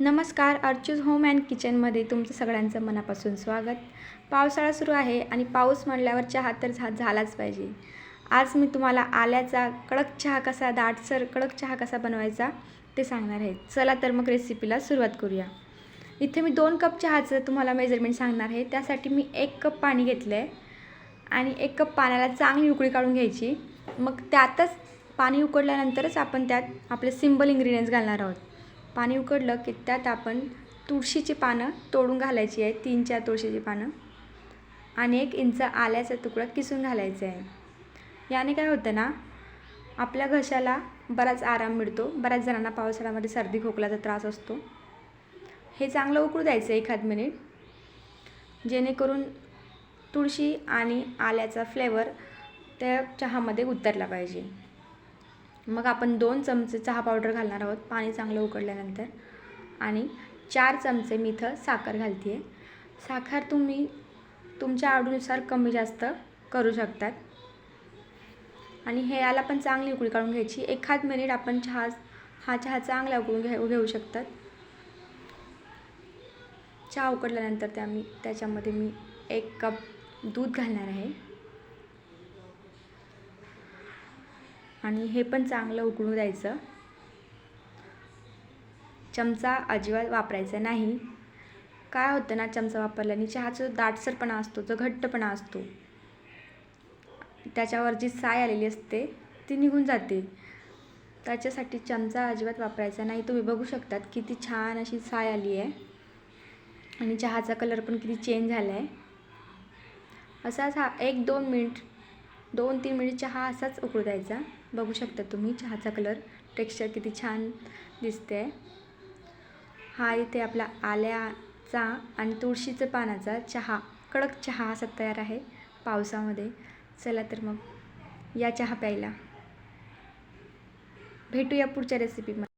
नमस्कार अर्चूज home and किचनमध्ये तुमचं सगळ्यांचं मनापासून स्वागत. पावसाळा सुरू आहे आणि पाऊस म्हणल्यावर चहा तर झा झालाच पाहिजे. आज मी तुम्हाला आल्याचा कडक चहा कसा दाटसर कडक चहा कसा बनवायचा ते सांगणार आहे. चला तर मग रेसिपीला सुरुवात करूया. इथे मी दोन कप चहाचं तुम्हाला मेजरमेंट सांगणार आहे. त्यासाठी मी एक कप पाणी घेतलं आहे आणि एक कप पाण्याला चांगली उकळी काढून घ्यायची. मग त्यातच पाणी उकडल्यानंतरच आपण त्यात आपले सिम्बल इन्ग्रेडियंट्स घालणार आहोत. पाणी उकडलं की त्यात आपण तुळशीची पानं तोडून घालायची आहे तीन चार तुळशीची पानं. आणि एक इंच आल्याचा तुकडा किसून घालायचा आहे. याने काय होतं ना आपल्या घशाला बराच आराम मिळतो. बऱ्याच जणांना पावसाळ्यामध्ये सर्दी खोकल्याचा त्रास असतो. हे चांगलं उकळू द्यायचं एखाद मिनिट जेणेकरून तुळशी आणि आल्याचा फ्लेवर त्या चहामध्ये उतरला पाहिजे. मग आपण दोन चमचे चहा पावडर घालणार आहोत पाणी चांगलं उकडल्यानंतर आणि चार चमचे मी इथं साखर घालते आहे साखर तुम्ही तुमच्या आवडीनुसार कमी जास्त करू शकतात. आणि हे याला पण चांगली उकळी काढून घ्यायची. एखाद मिनिट आपण चहा हा चहा चांगला उकळून घे घेऊ शकतात. चहा उकडल्यानंतर त्या मी त्याच्यामध्ये मी एक कप दूध घालणार आहे. आणि हे पण चांगलं उकळू द्यायचं. चमचा अजिबात वापरायचा नाही. काय होतं ना चमचा वापरल्याने चहाचा जो दाटसरपणा असतो जो घट्टपणा असतो. त्याच्यावर जी साय आलेली असते ती निघून जाते. त्याच्यासाठी चमचा अजिबात वापरायचा नाही. तुम्ही बघू शकतात किती छान अशी साय आली आहे. आणि चहाचा कलर पण किती चेंज झाला आहे असाच हा एक दोन मिनिट दोन तीन मिनिट चहा असाच उकळू द्यायचा. बघू शकता तुम्ही चहाचा कलर टेक्स्चर किती छान दिसते आहे हा इथे आपला आल्याचा आणि तुळशीचं पानाचा चहा कडक चहा असा तयार आहे पावसामध्ये. चला तर मग या चहा प्यायला. भेटूया पुढच्या रेसिपीमध्ये